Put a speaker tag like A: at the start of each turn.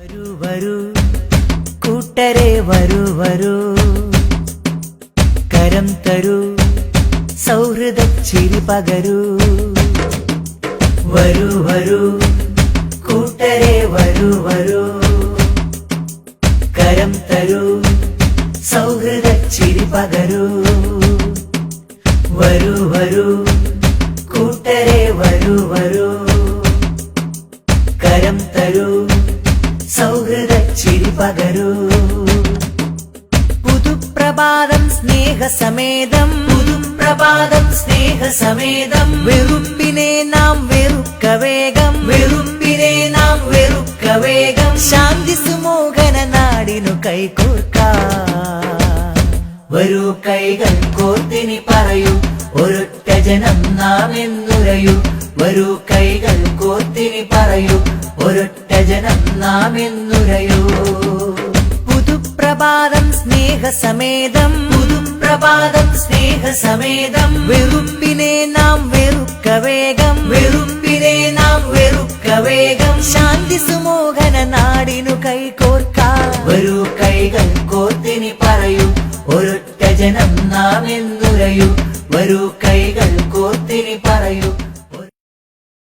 A: വരൂ വരൂ. കൂട്ടരെ വരൂ വരൂ. കരം തരൂ സൗഹൃദ ചിരി പകരൂ. വരൂ വരൂ. കൂട്ടരെ വരൂ വരൂ. കരം തരൂ സൗഹൃദ ചിരി പകരൂ. വരൂ വരൂ. കൂട്ടരെ വരൂ വരൂ. കരം തരൂ പകരൂ പുതുപ്രഭാതം സ്നേഹസമേതം. പുതുപ്രഭാതം സ്നേഹസമേതം. വെറുപ്പിനെ നാം വെറുക്ക വേഗം. വെറുപ്പിനെ നാം വെറുക്ക വേഗം. ശാന്തി സുമോഹന നാടിനു കൈകോർക്കാം. വരൂ കൈകൾ കോർത്തിനി പറയൂ. ഒരൊറ്റ ജനം നാം എന്നുരയൂ. വരൂ കൈകൾ കോർത്തിനി പറയൂ ഒരൊറ്റ ജനം നാം എന്നുരയൂ. പുതുപ്രഭാതം സ്നേഹസമേതം. പുതുപ്രഭാതം സ്നേഹസമേതം. വെറുപ്പിനെ നാം വെറുക്ക വേഗം. വെറുപ്പിനെ നാം വെറുക്ക വേഗം. ശാന്തി സുമോഹന നാടിനു കൈകോർക്കാം. വരൂ കൈകൾ കോർത്തിനി പറയൂ ഒരൊറ്റ ജനം നാം എന്നുരയൂ. വരൂ കൈകൾ കോർത്തിനി പറയൂ